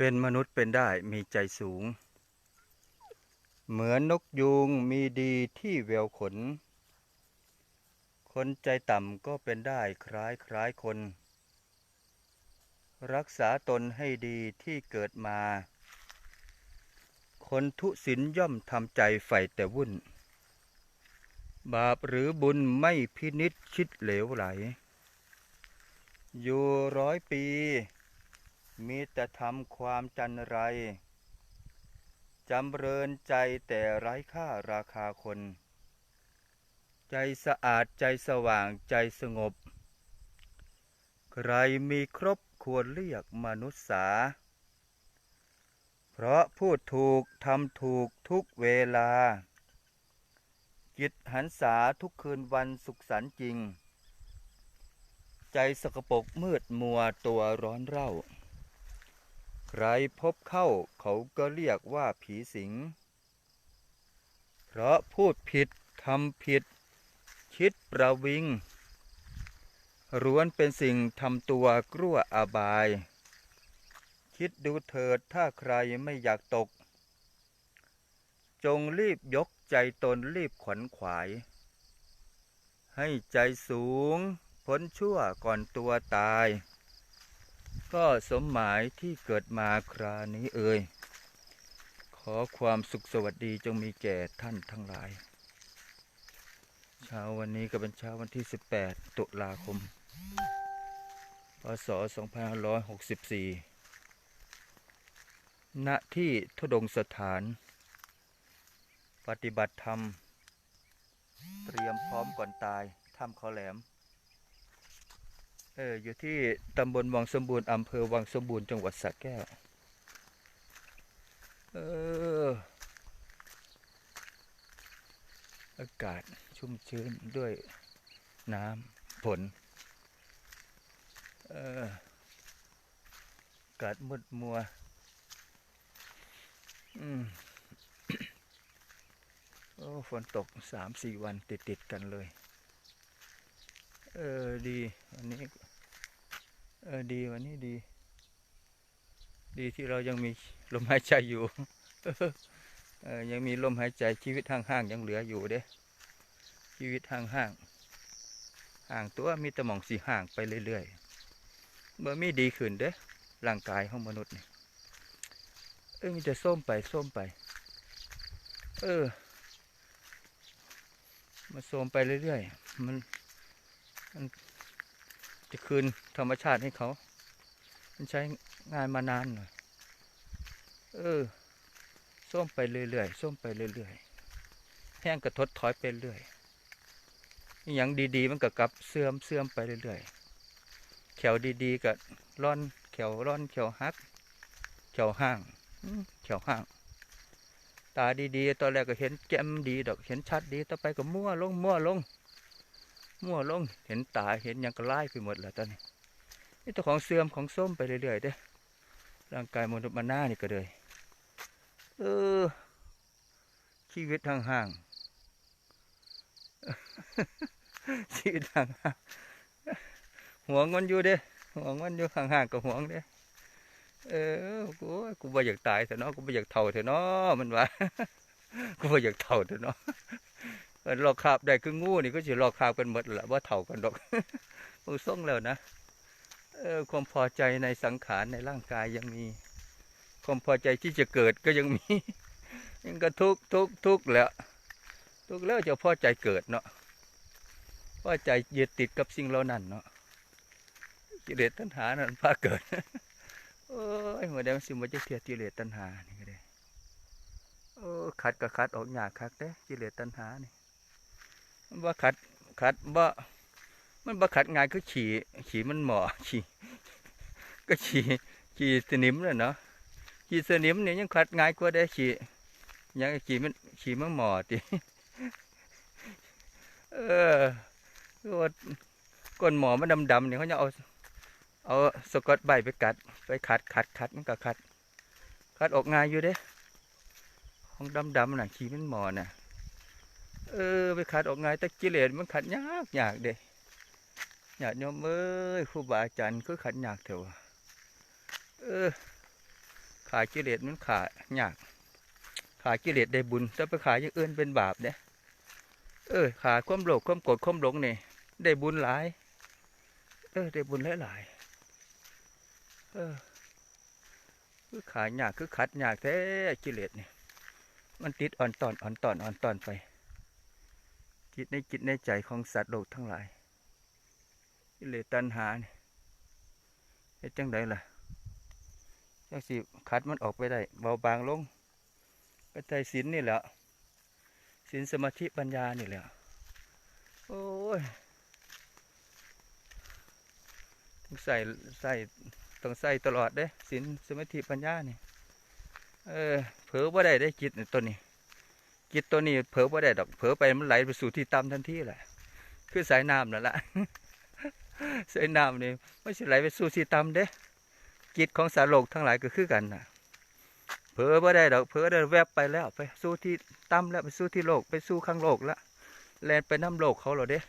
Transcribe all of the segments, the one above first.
เป็นมนุษย์เป็นได้มีใจสูง เหมือนนกยูงมีดีที่แววขน คนใจต่ำก็เป็นได้คล้ายคล้ายคน รักษาตนให้ดีที่เกิดมา คนทุศินย่อมทำใจใฝ่แต่วุ่น บาปหรือบุญไม่พินิษคิดเหลวไหล อยู่ร้อยปี มีแต่ทำความจันไรจำเริญใจแต่ไร้ค่าราคาคน ใจสะอาดใจสว่างใจสงบ ใครมีครบควรเรียกมนุษย์สา เพราะพูดถูกทำถูกทุกเวลา จิตหันษาทุกคืนวันสุขสันต์จริง ใจสกปรกมืดมัวตัวร้อนเร่า ใครพบเข้าเขาก็เรียกว่าผีสิง เพราะพูดผิดทำผิด คิดประวิงร้วนเป็นสิ่งทำตัวกลัวอาบาย คิดดูเถิดถ้าใครไม่อยากตก จงรีบยกใจตนรีบขวนขวาย ให้ใจสูง พ้นชั่วก่อนตัวตาย ก็สมหมายที่เกิดมาครานี้เอ่ย ขอความสุขสวัสดีจงมีแก่ท่านทั้งหลาย เช้าวันนี้ก็เป็นเช้าวันที่ 18 ตุลาคม พศ 2564 ณ ที่ทุดงสถาน ปฏิบัติธรรม เตรียมพร้อมก่อนตายถ้ำเขาแหลม เอออยู่ที่ตำบลวังสมบูรณ์อำเภอวังสมบูรณ์จังหวัดสระแก้ว เออ อากาศชุ่มชื้นด้วยน้ำฝนเอออากาศมืดมัว อืมโอ้ฝนตกสามสี่วันติดติดกันเลย เออ ดีวันนี้ เออดีวันนี้ดี ดีที่เรายังมีลมหายใจอยู่เออยังมีลมหายใจชีวิตห่างๆยังเหลืออยู่เด้ชีวิตห่างๆห่างตัวมีแต่หมองสีห่างไปเรื่อยๆเมื่อมีดีขึ้นเด้ร่างกายของมนุษย์นี่เออมีแต่ส้มไปส้มไป เออมาโทมไปเรื่อยๆมันมัน จะคืนธรรมชาติให้เขา มันใช้งานมานานหน่อย เออ ส้มไปเรื่อยๆ ส้มไปเรื่อยๆ แห้งกระทดถอยไปเรื่อยอย่างดีๆ มันก็กลับเสื่อมเสื่อมไปเรื่อยๆ แขวดีๆก็ร่อนแขวร่อนแขวหัก แขวห่างแขวห่าง ตาดีๆ ตอนแรกก็เห็นแจ่มดีดอก เห็นชัดดี ต่อไปก็มั่วลงมั่วลง มั่วลงเห็นตาเห็นยังก็ไล่ไปหมดแล้วตอนนี้นี่ตัวของเสื่อมของส้มไปเรื่อยๆเด้อร่างกายมนุษย์มันหน้านี่ก็เลยเออ ชีวิตห่างๆชีวิตห่างๆห่วงมันอยู่เด้ห่วงมันอยู่ห่างๆก็ห่วงเด้เออกูกูบ่อยากตายเถอะเนาะกูบ่อยากเฒ่าเถอะเนาะมันว่ากูบ่อยากเฒ่าเถอะเนาะ ลอกคาบได้คืองูนี่ก็สิลอกคาบกันหมดแหละว่าเฒ่ากันดอกกูส่งแล้วนะเออความพอใจในสังขารในร่างกายยังมี ความพอใจที่จะเกิดก็ยังมี ยังก็ทุกทุกทุกแล้ว ทุกแล้วจะพอใจเกิดเนาะพอใจยึดติดกับสิ่งเหล่านั้นเนาะกิเลสตัณหานั่นพาเกิดโอ้ยหัวแดงสิมันจะเทียกิเลสตัณหานี่ก็ได้โอ้ขัดก็ขัดออกหยากคักเด้กิเลสตัณหานี่ มันว่ขัดขัดบ่มันบ่ขัดง่ายคือขี่ขี่มันหมอขี่ก็ขี่ขี่สนิมเลยเนาะขี่สนิมเนี่ยยังขัดง่ายกว่าได้ขี่ยังขี่มันขี่มันหมอติเออว่าก้นหมอมันดำๆเนี่ยเขาจะเอาเอาสกอตใบไปกัด ไปขัดขัดขัดมันก็ขัดขัดออกง่ายอยู่เด้ของดำดำๆน่ะขี้มันหมอน่ะ เออไปขัดออกไงแต่กิเลสมันขัดยากยากเด้ยากโยมเอ้ยครูบาอาจารย์คือขัดยากเถอะเออขากิเลสมันขายากขากิเลสได้บุญแต่ไปขายอย่างอื่นเป็นบาปเนี่ยเออขาความโลภความโกรธความหลงนี่ได้บุญหลายเออได้บุญหลายหลายเออคือขายยากคือขัดยากแท้กิเลสนี่มันติดอ่อนตอนอ่อนตอนอ่อนตอนไป จิตในจิตในใจของสัตว์โลกทั้งหลายกิเลสตัณหานี่เฮ็ดจังไดล่ะจังสิขัดมันออกไปได้ เบาบางลงก็ใจศีลนี่แหละศีลสมาธิปัญญานี่แหละโอ้ยต้องใส่ใส่ต้องใส่ตลอดเด้ศีลสมาธิปัญญานี่เออเผลอว่าได้ได้จิตนี่ตัวนี้ จิตตัวนี้เผลอว่าได้ดอกเผลอไปมันไหลไปสู่ที่ต่ำทันทีแหละคือสายน้ำนั่นแหละสายน้ำนี่ไม่ใช่ไหลไปสู่ที่ต่ำเด้จิตของสารโลกทั้งหลายก็คือกันน่ะเผลอบ่ได้ดอกเผลอได้แวบไปแล้ว ไปสู่ที่ต่ำแล้วไปสู่ที่โลกไปสู่ข้างโลกละแลนไปน้ำโลกเขาเหรอเด้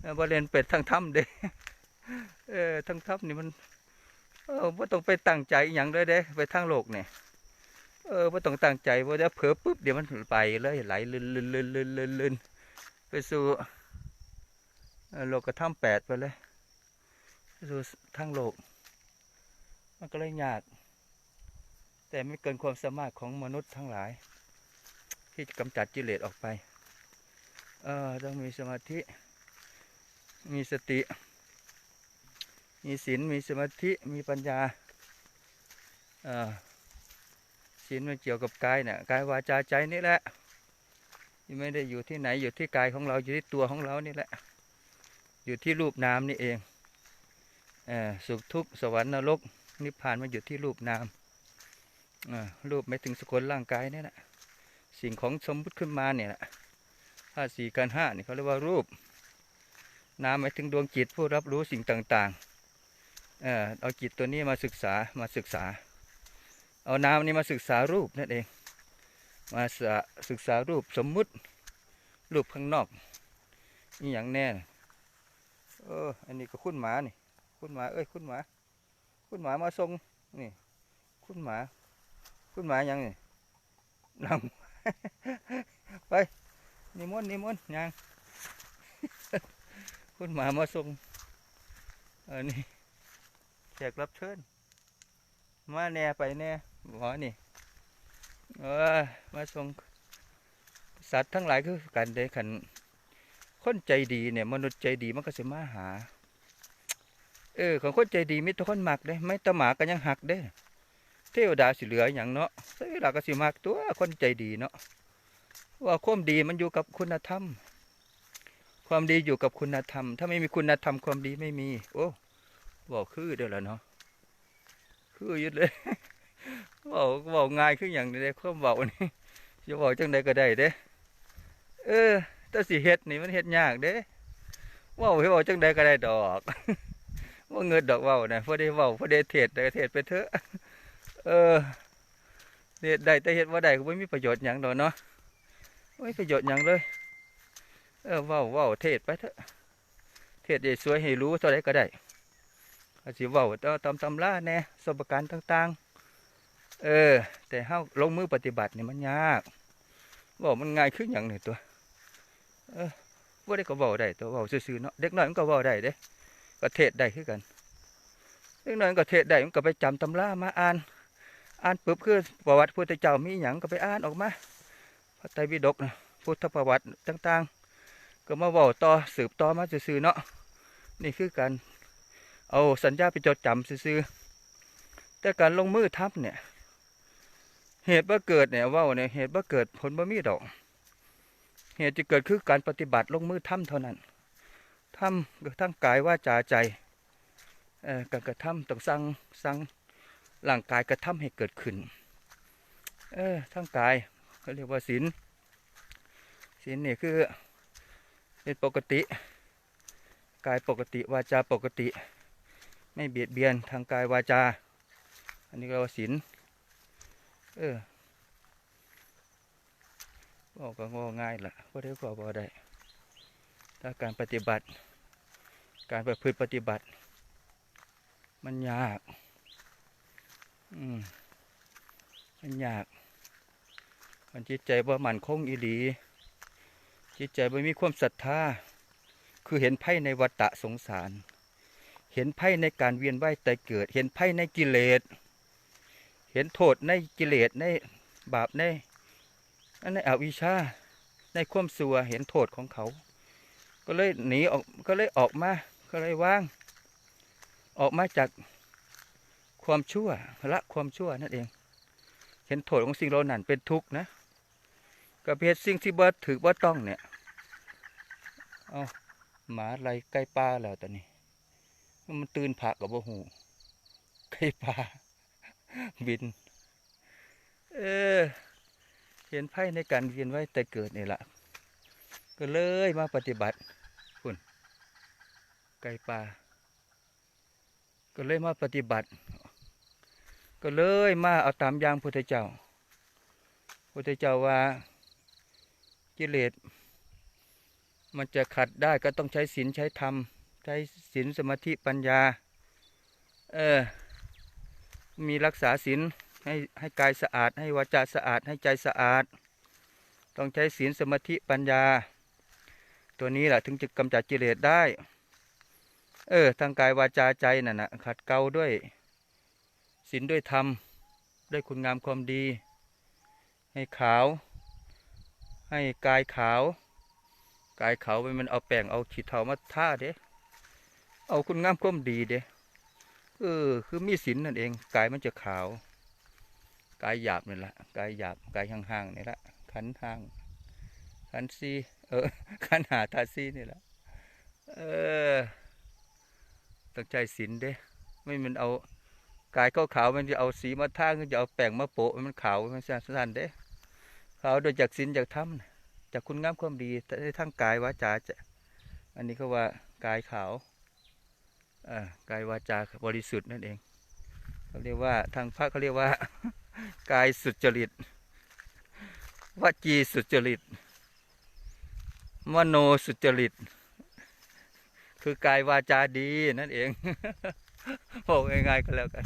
เออบ่เล่นเป็ดทั้งถ้ำเด้เออทั้งถ้ำนี่มันเออบ่าต้องไปตั้งใจอย่างเลยเด้ ไปทางโลกเนี่ย เออบ่าต้องตั้งใจบ่ได้เผลอปุ๊บเดี๋ยวมันไปเลยไหลลื่นลื่นลื่นลื่นลื่นลื่นไปสู่โลกกระถ้ำแปดไปเลยไปสู่ทางโลก มันก็เลยยาก แต่ไม่เกินความสามารถของมนุษย์ทั้งหลาย ที่จะกำจัดกิเลสออกไปเออต้องมีสมาธิ มีสติ มีศีลมีสมาธิมีปัญญาเออ ศีลมันเกี่ยวกับกายเนี่ยกายวาจาใจนี่แหละยังไม่ได้อยู่ที่ไหนอยู่ที่กายของเราอยู่ที่ตัวของเรานี่แหละ อยู่ที่รูปนามนี่เองอสุขทุกข์สวรรค์นรกนิพพานมันอยู่ที่รูปนามรูปไม่ถึงสกุลร่างกายนี่แหละสิ่งของสมมุติขึ้นมาเนี่ยแหละห้าสี่กันห้านี่เขาเรียกว่ารูปนามหมายถึงดวงจิตผู้รับรู้สิ่งต่างๆ เอาจิตตัวนี้มาศึกษามาศึกษา เอานามนี้มาศึกษารูปนั่นเอง มาศึกษารูปสมมุติรูปข้างนอกนี่อย่างแน่เอออันนี้ก็คุณหมานี่คุณหมาเอ้ยคุณหมาคุณหมามาส่งนี่คุณหมาคุณหมายังนี่นำไปนิมนต์นิมนต์ยังคุณหมามาส่งเออนี่แขกรับเชิญ มาแน่ไปแน่ หมอนี่เออมาส่งสัตว์ทั้งหลายคือกันเด้ขันคนใจดีเนี่ยมนุษย์ใจดีมันก็จะมาหา เออ ของคนใจดีมีแตัวคนหมักเด้ไม่ตะหมาก็ยังหักเด้ เทวดาสิเหลืออย่างเนาะเทวดาก็สิมักตัวคนใจดีเนาะว่าความดีมันอยู่กับคุณธรรม ความดีอยู่กับคุณธรรม ถ้าไม่มีคุณธรรมความดีไม่มี โอ้บอกคือเด้อละเนาะคืออยึดเลย บอกบอกง่ายคืออย่างนี้เลยความบอกนี่จะบอกจังใดก็ได้เด้ เออแต่สิเฮ็ดนี่มันเฮ็ดยากเด้เว่าให้บอกจังใดก็ได้ดอกว่าเงินดอกเว้านะพอได้เว้าพอได้เทศได้ก็เทศไปเถอะ เออเฮ็ดได้แต่เฮ็ดว่าได้ก็ไม่มีประโยชน์หยังดอกเนาะไม่มีประโยชน์หยังเลย เออเว้าเว้าเทศไปเถอะ เทศให้สวยให้รู้เท่าไรก็ได้อาจสิเว้าต่อตามตำราแน่สมการต่าง ๆ เออ แต่เฮาลงมือปฏิบัติเนี่ยมันยากเว้ามันง่ายขึ้นอย่างหนี่งตัว เออว่าได้ก็เว้าได้ตัวเว้าซื่อๆเนาะเด็กน้อยมันก็เว้าได้เด้ก็เทศได้คือกันเล็กน้อยก็เทศได้มันก็ไปจำตำรามาอ่าน อ่านปุ๊บคือประวัติพุทธเจ้ามีหยังก็ไปอ่านออกมาพระไตรปิฎกนะพุทธประวัติต่าง ๆ ก็มาเว้าต่อสืบต่อมาซื่อๆเนาะนี่คือการเอาสัญญาไปจดจำซื่อๆแต่การลงมือทับเนี่ย เหตุว่าเกิดเนี่ยว่าเนี่ยเหตุว่าเกิดผลบ่มีดอก เหตุจะเกิดคือการปฏิบัติลงมือทำเท่านั้นทำกระทั่งกายว่าจาใจเอ่อการกระทำต้องสั่งสั่งร่างกายกระทำให้เกิดขึ้นเออทั้งกายเขาเรียกว่าศีลศีลเนี่ยคือเป็นปกติ กายปกติวาจาปกติ ไม่เบียดเบียนทางกายวาจา อันนี้เรียกว่าศีล เออบอกก็งอง่ายละก็ได้ก็บอได้ถ้าการปฏิบัติ การประพฤติปฏิบัติ มันยาก อืมมันยาก มันจิตใจว่ามันคงอีหลี จิตใจว่ามีความศรัทธา คือเห็นไพ่ในวัฏฏะสงสาร เห็นไพ่ในการเวียนว่ายตายเกิด เห็นไพ่ในกิเลส เห็นโทษในกิเลสในบาปในอันในอวิชชาในความสัวเห็นโทษของเขา ก็เลยหนีออกก็เลยออกมาก็เลยว่าง ออกมาจากความชั่วละความชั่วนั่นเอง เห็นโทษของสิ่งเหล่านั้นเป็นทุกข์นะกับเหตุสิ่งที่บ่ถือบ่ต้องเนี่ยเอาหมาไล่ไก่ป่าแล้วตอนนี้ มันตื่นผักกับบ่หูไก่ป่า บิน เออ เห็นไพ่ในการเวียนไว้แต่เกิดนี่แหละก็เลยมาปฏิบัติคุณไก่ป่า ก็เลยมาปฏิบัติ ก็เลยมาเอาตามยางพุทธเจ้าพุทธเจ้าว่ากิเลสมันจะขัดได้ก็ต้องใช้ศีลใช้ธรรม ใช้ศีลสมาธิปัญญา เออ มีรักษาศีลให้ให้กายสะอาด ให้วาจาสะอาด ให้ใจสะอาด ต้องใช้ศีลสมาธิปัญญา ตัวนี้แหละถึงจะกำจัดกิเลสได้ เออทางกายวาจาใจนั่นนะขัดเกลาด้วยศีลด้วยธรรม ด้วยคุณงามความดี ให้ขาว ให้กายขาว กายขาวไปมันเอาแป้งเอาขีดเทามาท่าเด้เอาคุณงามความดีเด้ เออ คือมีศีลนั่นเองกายมันจะขาวกายหยาบนี่แหละกายหยาบกายห่างๆนี่แหละขันห่างขันซีเออขันหาทาซีนี่แหละเออต้งใจศีลเด้ ไม่มันเอากายขาวมันจะเอาสีมาท่ามันจะเอาแป้งมาโปะมันขาวมันสั้นๆเด้ขาวโดยจากศีลจากธรรมจากคุณงามความดีแต่ในทั้งกายวาจาจะอันนี้เขาว่ากายขาว กายวาจาบริสุทธิ์นั่นเองเขาเรียกว่าทางพระเขาเรียกว่า กายสุจริตวจีสุจริต มโนสุจริต คือกายวาจาดีนั่นเองบอกง่ายๆก็แล้วกัน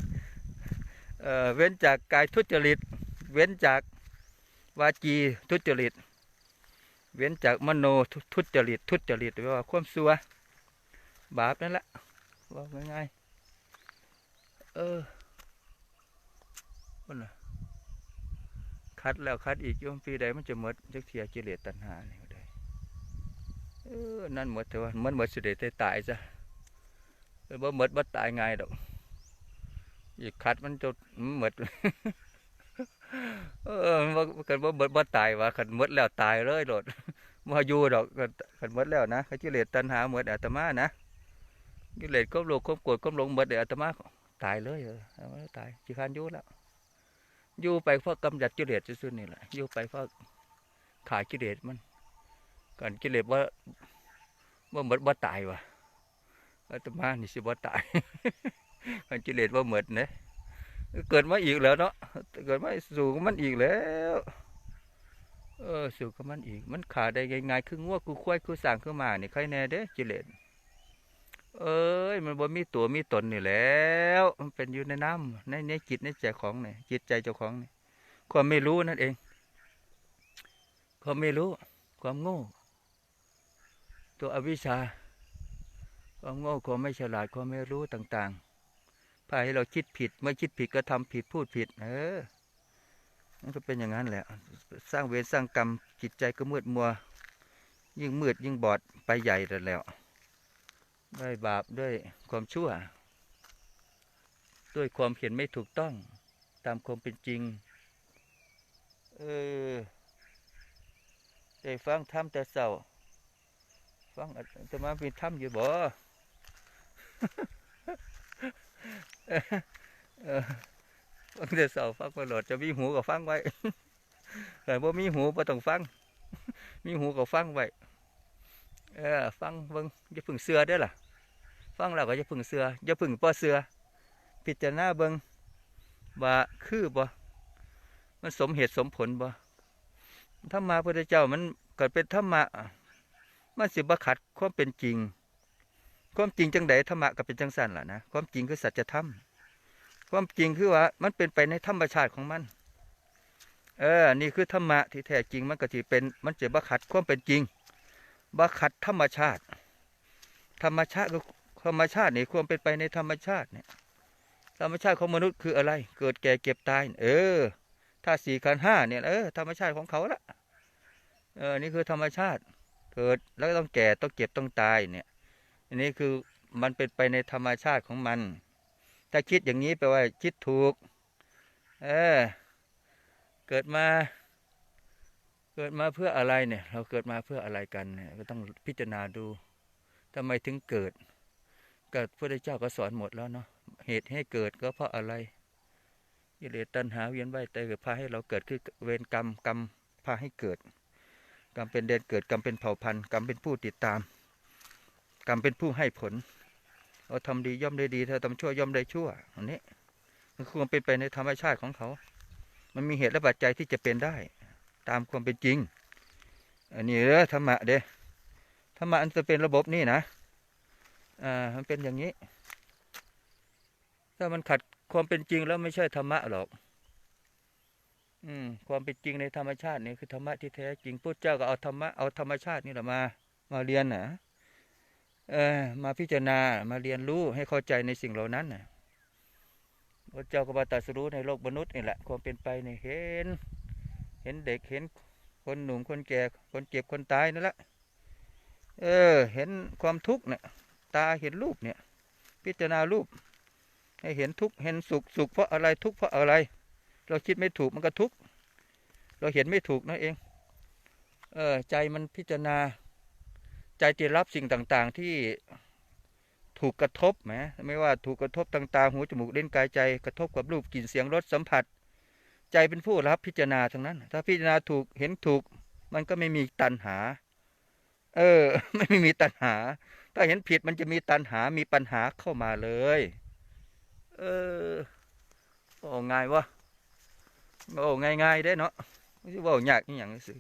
เเว้นจากกายทุจริต เว้นจากวาจีทุจริต เว้นจากมโนทุทจริต ทุจริตแปลว่าความซัวบาปนั่นแหละ บอกง่ายๆเออคนน่ะคัดแล้วคัดอีกโยมปีใดมันจะหมดจักเทียกิเลสตัณหานี่ก็ได้เออนั่นหมดแต่ว่ามันหมดสุดเด็ดตายซะเออบ่หมดบ่ตายง่ายดอกอีกคัดมันจะหมดเออมันกันบ่หมดบ่ตายว่าคันหมดแล้วตายเลยโดดบ่อยู่ดอกคันหมดแล้วนะคันกิเลสตัณหาหมดอาตมานะ กิเลสความโลภความโกรธความหลงหมดเดี๋ยวอาตมาตายเลยเออเอาตายสิคันยู่แล้วยู่ไปเพราะกำจัดกิเลสซื่อๆนี่แหละยู่ไปเพราะขายกิเลสมันกันกิเลสว่าว่าหมดบ่าตายว่ะอาตมานี่สิบ่าตายกันกิเลสว่าหมดเนะเกิดมาอีกแล้วเนาะเกิดมาสู่กับมันอีกแล้ว เออสู่กับมันอีก มันขาดได้ง่ายๆคืองัวคือควายคือสร้างคือมาเนี่ใครแน่เด้กิเลส เอ้ย มันบ่มีตัวมีตนนี่แล้ว มันเป็นอยู่ในน้ำในในจิตในใจของเนี่ยจิตใจเจ้าของเนี่ยความไม่รู้นั่นเอง ความไม่รู้ ความโง่ ตัวอวิชชา ความโง่ความไม่ฉลาดความไม่รู้ต่างๆพาให้เราคิดผิด เมื่อคิดผิดก็ทำผิดพูดผิด เออมันก็เป็นอย่างนั้นแหละ สร้างเวรสร้างกรรมจิตใจก็มืดมัว ยิ่งมืดยิ่งบอดไปใหญ่แล้ว ด้วยบาปด้วยความชั่ว ด้วยความเห็นไม่ถูกต้องตามความเป็นจริง เออได้ฟังธรรมแต่เศร้า ฟังอาตมาเป็นธรรมอยู่บ่เออฟังแต่เศร้าฟังไปหลอดจะมีหูก็ฟังไว้แต่บ่มีหูบ่ต้องฟัง มีหูก็ฟังไว้เออฟังเบิ่งอย่าพึ่งเสือเด้ล่ะ ฟังแล้วก็อย่าพึ่งเสืออย่าพึ่งปอเสือพิจารณาเบิงว่าคือบ่มันสมเหตุสมผลบ่ธรรมะพระเจ้ามันเกิดเป็นธรรมะมันสิบขัดความเป็นจริง ความจริงจังใดธรรมะก็เป็นจังสันล่ะนะความจริงคือสัจธรรมความจริงคือว่า มันเป็นไปในธรรมชาติของมัน เออ นี่คือธรรมะที่แท้จริงมันก็จะเป็น มันจะบัขัดความเป็นจริงบัขัดธรรมชาติ ธรรมชาติ ธรรมชาตินี่ความเป็นไปในธรรมชาติเนี่ยธรรมชาติของมนุษย์คืออะไร เกิดแก่เก็บตาย เออถ้าสี่ขันห้าเนี่ยเออธรรมชาติของเขาละเออนี่คือธรรมชาติ เกิดแล้วต้องแก่ต้องเก็บต้องตายเนี่ยอันนี้คือมันเป็นไปในธรรมชาติของมัน ถ้าคิดอย่างนี้แปลว่าคิดถูก เออ เกิดมา เกิดมาเพื่ออะไรเนี่ย เราเกิดมาเพื่ออะไรกันเนี่ยก็ต้องพิจารณาดูทำไมถึงเกิด กิดพระพุทธเจ้าก็สอนหมดแล้วเนาะเหตุให้เกิดก็เพราะอะไรกิเลสตัณหาเวียนว่ายตายเกิดพาให้เราเกิดคือเวรกรรมกรรมพาให้เกิด กรรมเป็นเดนเกิดกรรมเป็นเผ่าพันธุ์กรรมเป็นผู้ติดตาม กรรมเป็นผู้ให้ผลเราทำดีย่อมได้ดีถ้าทำชั่วย่อมได้ชั่วอันนี้ มันควรเป็นไปในธรรมชาติของเขา มันมีเหตุและปัจจัยที่จะเป็นได้ ตามความเป็นจริง อันนี้เด้อธรรมะเด้ธรรมะอันจะเป็นระบบนี่นะ อ่ามันเป็นอย่างนี้ ถ้ามันขัดความเป็นจริงแล้วไม่ใช่ธรรมะหรอก อืม ความเป็นจริงในธรรมชาตินี่คือธรรมะที่แท้จริงพุทธเจ้าก็เอาธรรมะเอาธรรมชาตินี่แหละมา มาเรียนนะเออมาพิจารณามาเรียนรู้ให้เข้าใจในสิ่งเหล่านั้นนะพระเจ้าก็มาตรัสรู้ในโลกมนุษย์นี่แหละความเป็นไปนี่เห็น เห็นเด็กเห็นคนหนุ่มคนแก่คนเจ็บคนตายนั่นแหละเออ เห็นความทุกข์เนี่ย ตาเห็นรูปเนี่ย พิจารณารูป ให้เห็นทุกเห็นสุขสุขเพราะอะไรทุกเพราะอะไร เราคิดไม่ถูกมันก็ทุกเราเห็นไม่ถูกนั่นเอง เออใจมันพิจารณา ใจจะรับสิ่งต่างๆที่ถูกกระทบแหมไม่ว่าถูกกระทบต่างๆหูจมูกเล่นกายใจกระทบกับรูปกลิ่นเสียงรสสัมผัส ใจเป็นผู้รับพิจารณาทั้งนั้น ถ้าพิจารณาถูกเห็นถูก มันก็ไม่มีตัณหา เออ ไม่มีตัณหา ถ้าเห็นผิดมันจะมีตัณหา มีปัญหาเข้ามาเลย เออโอ้ง่ายวะโอ้ง่ายๆได้เนาะไม่ใช่ว่ายากอย่างซื่อ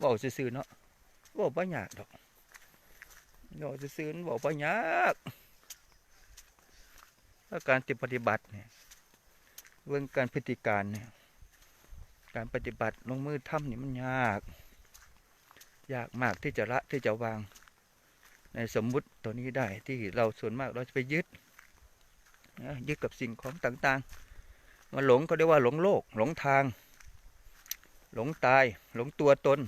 ว่าซื่อๆเนาะว่าบ่ยากดอกเว่าซื่อๆเว่าบ่ยากถ้าการปฏิบัติเนี่ยเรื่องการพฤติการเนี่ยการปฏิบัติลงมือทำนี่มันยาก ยากมากที่จะละที่จะวาง ในสมมุติตัวนี้ได้ที่เราส่วนมากเราจะไปยึดนะยึดกับสิ่งของต่างๆ มาหลงก็เรียกว่าหลงโลก หลงทาง หลงตาย หลงตัวตน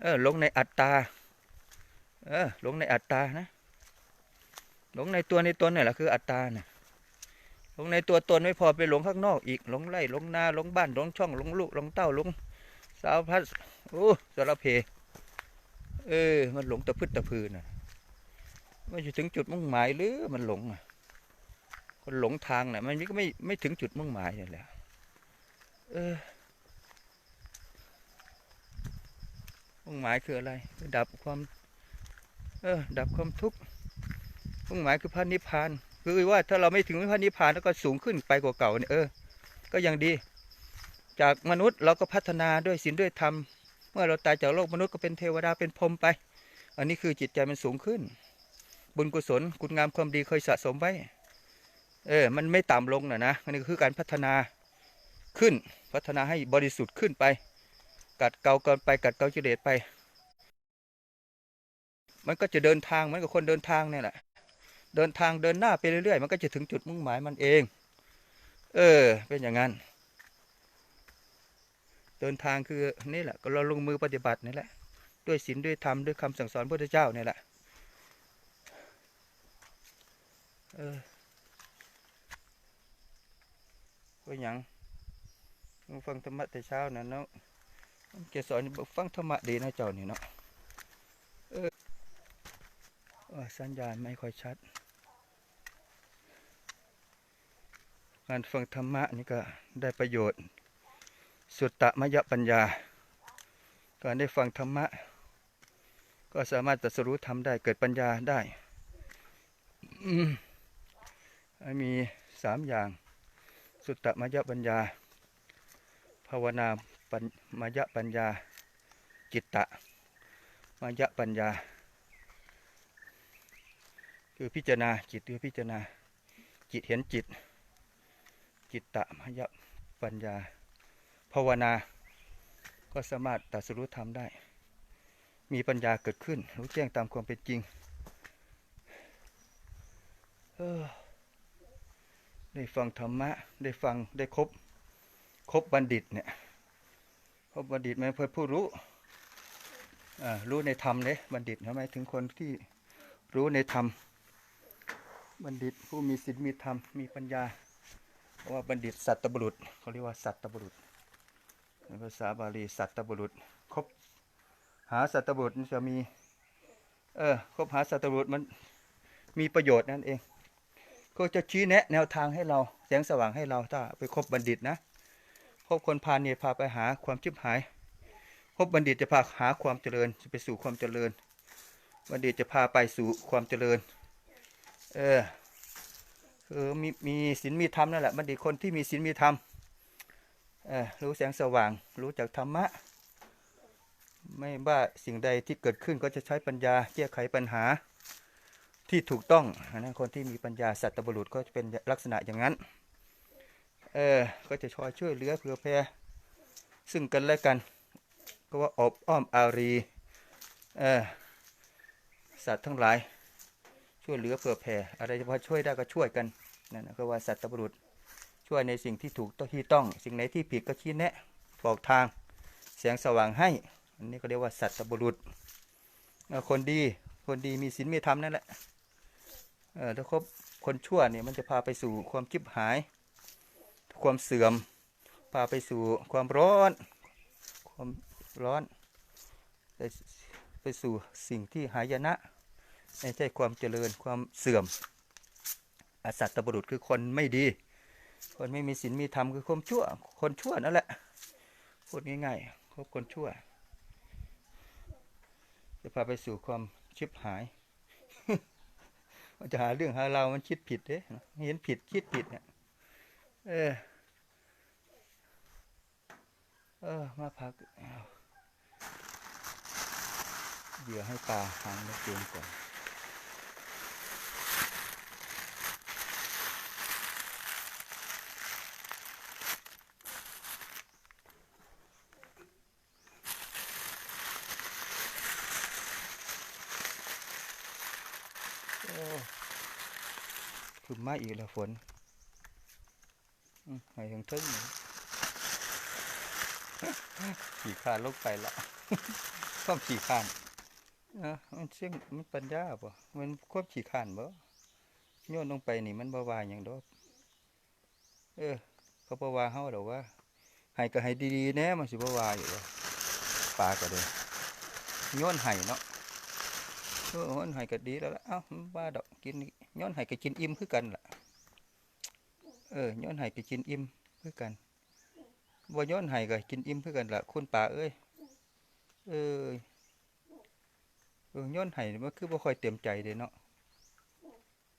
เออหลงในอัตตา เออหลงในอัตตานะ หลงในตัวในตนนี่แหละคืออัตตาเนี่ยหลงในตัวตนไม่พอไปหลงข้างนอกอีก หลงไร่หลงนาหลงบ้านหลงช่องหลงลูกหลงเต้าหลงสาวพัดโอ้สารเพ เออ มันหลงตะพึดตะพือน่ะมันจะถึงจุดมุ่งหมายหรือมันหลงอะ คนหลงทางน่ะ มันก็ไม่ไม่ถึงจุดมุ่งหมายนี่แหละเออมุ่งหมายคืออะไรคือดับความ เออ ดับความทุกข์มุ่งหมายคือพระนิพพาน คือว่าถ้าเราไม่ถึงพระนิพพานแล้วก็สูงขึ้นไปกว่าเก่าเนี่ยเออ ก็ยังดี จากมนุษย์เราก็พัฒนาด้วยศีลด้วยธรรม เมื่อเราตายจากโลกมนุษย์ก็เป็นเทวดาเป็นพรหมไป อันนี้คือจิตใจมันสูงขึ้น บุญกุศลคุณงามความดีเคยสะสมไว้ เออ มันไม่ต่ำลงนะนะอันนี้คือการพัฒนาขึ้น พัฒนาให้บริสุทธิ์ขึ้นไป กัดเกากันไปกัดเกากิเลสไป มันก็จะเดินทางเหมือนกับคนเดินทางเนี่ยแหละเดินทางเดินหน้าไปเรื่อยๆ มันก็จะถึงจุดมุ่งหมายมันเอง เออ เป็นอย่างนั้น เดินทางคือนี่แหละก็เราลงมือปฏิบัตินี่แหละ ด้วยศีลด้วยธรรมด้วยคำสั่งสอนพระพุทธเจ้านี่แหละเออก็ยังฟังธรรมะแต่เช้านะเนาะเกสรนี่บอกฟังธรรมะดีนะเจ้านี่เนาะเออเออสัญญาณไม่ค่อยชัดการฟังธรรมะนี่ก็ได้ประโยชน์ สุตตมยปัญญา การได้ฟังธรรมะ ก็สามารถตรัสรู้ธรรมได้เกิดปัญญาได้มมีสามอย่าง สุตตมยปัญญา ภาวนาปัญมยปัญญา จิตตะมยปัญญา คือพิจารณาจิตคือพิจารณา จิตเห็นจิต จิตตะมยปัญญา ภาวนา ก็สามารถตรัสรู้ธรรมได้ มีปัญญาเกิดขึ้น รู้แจ้งตามความเป็นจริงออได้ฟังธรรมะ ได้ฟังได้ครบครบบัณฑิตเนี่ยครบบัณฑิตหมายเพื่อผู้รู้อ่ารู้ในธรรมเลยบัณฑิตหมายถึงคนที่รู้ในธรรม บัณฑิตผู้มีศีลมีธรรมมีปัญญาเพราะว่าบัณฑิตสัตตบุรุษเขาเรียกว่าสัตตบุรุษ ในภาษาบาลีสัตตบุรุษ คบหาสัตตบุรุษจะมี เออคบหาสัตตบุรุษมันมีประโยชน์นั่นเอง ก็จะชี้แนะแนวทางให้เราแสงสว่างให้เราถ้าไปคบบัณฑิตนะคบคนพาเนี่ยพาไปหาความชิบหายคบบัณฑิตจะพาหาความเจริญจะไปสู่ความเจริญ บัณฑิตจะพาไปสู่ความเจริญ เออคือมีมีศีลมีธรรมนั่นแหละบัณฑิตคนที่มีศีลมีธรรม รู้แสงสว่าง รู้จากธรรมะ ไม่ว่าสิ่งใดที่เกิดขึ้นก็จะใช้ปัญญาแก้ไขปัญหาที่ถูกต้องอันนะคนที่มีปัญญาสัตบุรุษก็จะเป็นลักษณะอย่างนั้น เออ ก็จะช่วยช่วยเหลือเผื่อแผ่ซึ่งกันและกัน ก็ว่าอบอ้อมอารี เออ สัตว์ทั้งหลาย ช่วยเหลือเผื่อแผ่อะไรจะพอช่วยได้ก็ช่วยกันนั่นก็ว่าสัตบุรุษ ช่วยในสิ่งที่ถูกต้องที่ต้อง สิ่งไหนที่ผิดก็ชี้แนะ บอกทางแสงสว่างให้ อันนี้ก็เรียกว่าสัตบุรุษ คนดีคนดีมีศีลมีธรรมนั่นแหละเออถ้าคบคนชั่วเนี่ยมันจะพาไปสู่ความคิบหาย ความเสื่อม พาไปสู่ความร้อน ความร้อนไปไปสู่สิ่งที่หายนะไม่ใช่ความเจริญความเสื่อมอสัตตบุรุษคือคนไม่ดี คนไม่มีศีลมีธรรมคือคนชั่ว คนชั่วนั่นแหละพูดง่ายๆคบคนชั่ว จะพาไปสู่ความชิบหายมันจะหาเรื่องหาเรามันคิดผิดเด้เห็นผิดคิดผิดเนี่ยเออ เออ มาพักเอาเหยื่อให้ปลาหางแล้วเกงก่อน โอ้ คือมาอีกแล้วฝนอืมให้ถึงทึ่งขี่ขานลงไปละความขี่ขานเอะมันเสียงมันปัญญาป่ะมันความขี่ขานบ่โยนลงไปนี่มันบ่ว่าอย่างดอกเออเขาบ่ว่าเฮาดอกว่าให้ก็ให้ดีๆแน่มันสิบ่ว่าอยู่ว่าปลาก็เด้โยนให้เนาะ เออย้อนไห้ก็ดีแล้วล่ะเอ้ามันว่าดอกกินย้อนห้ก็กินอิ่มคือกันล่ะเออย้อนห้ก็กินอิ่มคือกันบ่ย้อนไห้ก็กินอิ่มคือกันล่ะคุณป่าเอ้ยเออเออย้อนห้นี่มันคือบ่ค่อยเต็มใจเด้เนาะ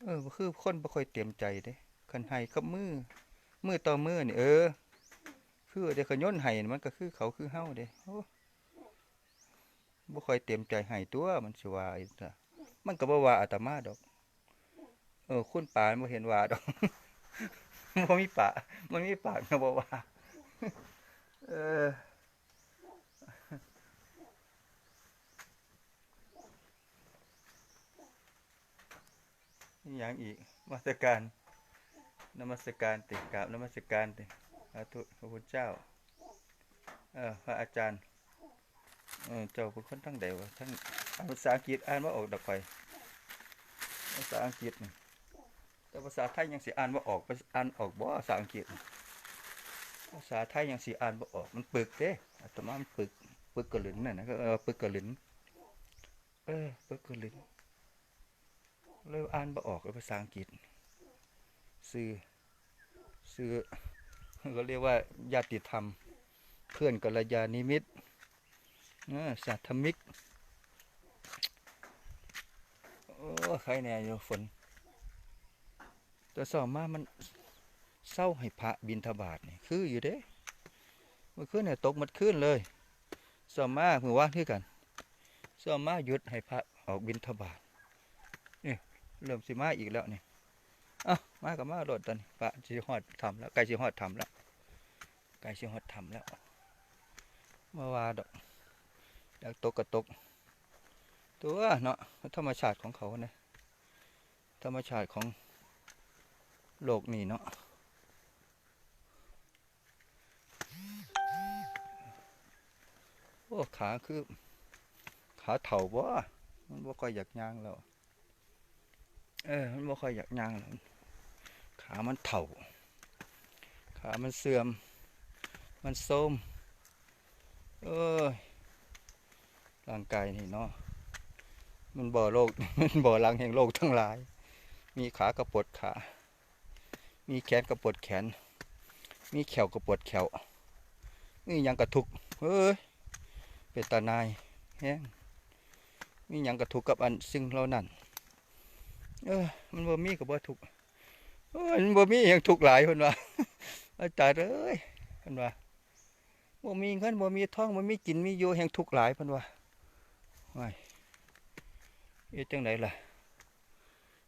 เออคือคนบ่ค่อยเต็มใจเด้คันไห้กับมือมือต่อมือนี่เออคือเดี๋ยวขย้อนไห้นี่มันก็คือเขาคือเฮาเด้โอ้ บ่ค่อยเต็มใจให้ตัวมันสิว่าอีกจ้ะมันก็บ่ว่าอาตมาดอก เออ คุณป่าบ่เห็นว่าดอกบ่มีป่ามันมีป่าก็บ่ว่าเออมีหยังอีกนมัสการนมัสการติกราบนมัสการติสาธุพระพุทธเจ้า เออพระอาจารย์ เออเจ้าเป็นคนทั้งใดวะทั้งภาษาอังกฤษอ่านว่าออกดอกไปภาษาอังกฤษแต่ภาษาไทยยังสิอ่านว่าออกภาษาอ่านออกบ่ภาษาอังกฤษภาษาไทยยังสิอ่านบ่ออกมันปึกเด้อาตมามันปึกปึกกระหลินน่ะนะก็เออปึกกระหลินเออปึกกระหลินเลยอ่านบ่ออกภาษาอังกฤษซื้อซื้อก็เรียกว่าญาติธรรม เพื่อนกัลยาณิมิตร เออสัตธมิก โอ้ใครแน่อยู่ฝนแต่สอบมามันเศร้าให้พระบินทบาทนี่คืออยู่เด้เมื่อคืนเนี่ยตกมัดขึ้นเลยสอบมาเมื่อวานที่กันสอบมาหยุดให้พระออกบินทบาทนี่เริ่มสิมาอีกแล้วนี่อ้ามากับมาโดดตอนพระสิฮอดทำแล้วใกล้สิฮอดทำแล้วใกล้สิฮอดทำแล้วมาว่าดอก อยากตกก็ตก ตัวเนาะธรรมชาติของเขาเนี่ยธรรมชาติของโลกนี่เนาะโอ้ขาคือ ขาเถ่าบ่มันบ่ค่อยอยากย่างแล้วเออมันบ่ค่อยอยากย่างแล้วขามันเถ่า ขามันเสื่อม มันโทมเอ้ย ร่างกายนี่เนาะมันบ่อโรคมันบ่อรังแห่งโรคทั้งหลาย มีขากระปวดขา มีแขนกระปวดแขน มีแขวกระปวดแขวมีหยังกระทุกเฮ้ยเป็นตานายแฮงมียังกระทุกกับอันซึ่งเรานั่นเออ มันบ่มีกับบ่ทุกเอ้ยมันบ่มีหยังทุกหลายเพิ่นว่าอาจารย์เอ้ยเพิ่นว่าบ่มีเงินบ่มีท้องบ่มีกินมีอยู่แห่งทุกหลายเพิ่นว่า ว้ายเฮ็ดจังไดล่ะ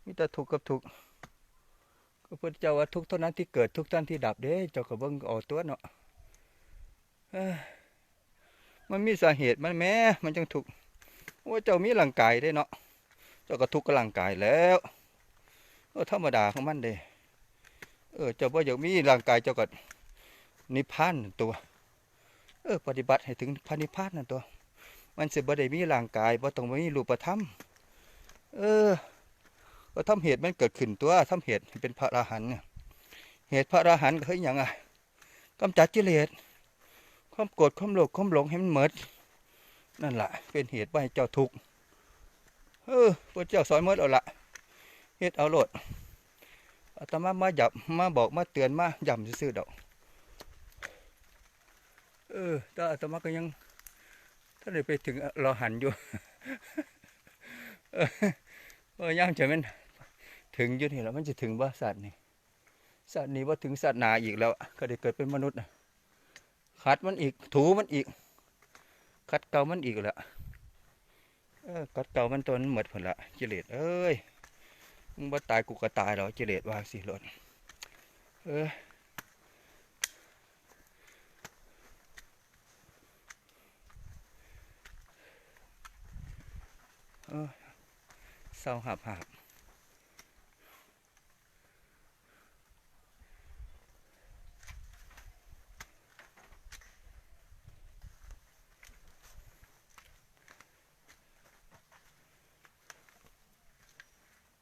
มีแต่ทุกข์กับทุกข์ก็เพุทธเจ้าว่าทุกข์เท่านั้นที่เกิดทุกข์ท่านที่ดับเด้เจ้าก็เบิ่งเอาตัวเนาะมันมีสาเหตุมันแม้มันจังทุกข์ว่าเจ้ามีร่างกายได้เนาะเจ้าก็ทุกข์กับร่างกายแล้วเออธรรมดาของมันเด้เออเจ้าบ่าอยากมีร่างกายเจ้าก็นิพพานนั่นตัว เออปฏิบัติให้ถึงพระนิพพานนั่นตัว มันสิบ่ได้มีร่างกายบ่ต้องมีรูปธรรม เออก็ทำเหตุมันเกิดขึ้นตัวทำเหตุเป็นพระอรหันต์เนี่ยเหตุพระอรหันต์คือหยังอะกำจัดกิเลสความโกรธความโลภความหลงให้มันหมดนั่นแหละเป็นเหตุว่าให้เจ้าทุกข์เออพระเจ้าสอนหมดเอาละเฮ็ดเอาโลดอาตมามาหยับมาบอกมาเตือนมาย้ำซื่อๆดอก เออแต่อาตมาก็ยัง ถ้าได้ไปถึงรอหันอยู่เออย่างจะมันถึงอยู่นี่แล้วมันจะถึงว่าสัตว์นี่สัตว์นี้ว่าถึงสัตว์หนาอีกแล้ว ก็ได้เกิดเป็นมนุษย์นะขัดมันอีก ถูมันอีกขัดเก่ามันอีกแล้วเออขัดเก่ามันตนหมดผลละกิเลสเอ้ยมึงบ่ตายกูก็ตายแล้วกิเลสว่าสิหลดเออ เศร้าหับหับ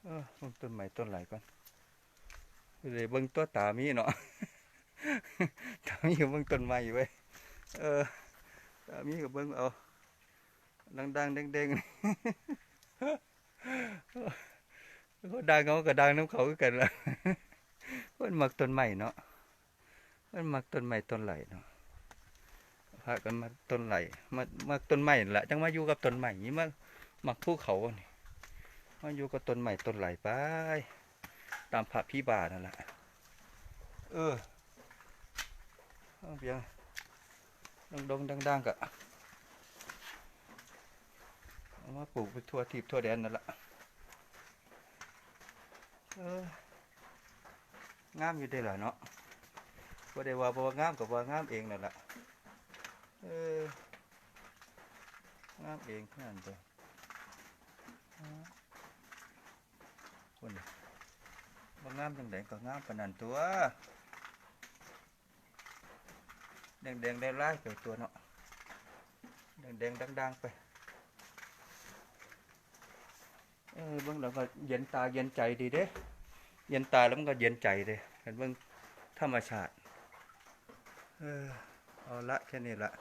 เออเบิ่งต้นใหม่ต้นไหลก่อนเลยเบิ่งตัวตามีเนาะตามีก็เบิ่งต้นใหม่ไว้ยเออตามีก็เบิ่งเอา ดังๆเด้งๆเขาดังเขาก็ดังน้ำเขาคือกันละมันมักต้นใหม่เนาะมันมักต้นใหม่ต้นไหลเนาะพากันมาต้นไหลมามักต้นใหม่แหละจังมาอยู่กับต้นใหม่นี้มาหมักภูเขานี่มาอยู่กับต้นใหม่ต้นไหลไป ตามพระพี่บานั่นแหละเออเอาเพียงดงๆดังๆกะ เอามาปลูกไปทั่วทิพย์ทั่วแดนนั่นแหละเอองามอยู่ได้อล่ะเนาะบ่ได้ว่าบ่ว่างามกับว่างามเองนั่นแหละเอองามเองนั่นตัวคนน่ะบ่งามจังไดก็งามปานนั้นตัวแดงๆได้ลายเกี่ยวตัวเนาะแดงๆดังๆไปเออเบิ่งแล้วก็เย็นตาเย็นใจดีเด้ เย็นตาแล้วมันก็เย็นใจเลยเห็นเบิ่งธรรมชาติ เออเอาละแค่นี้ละ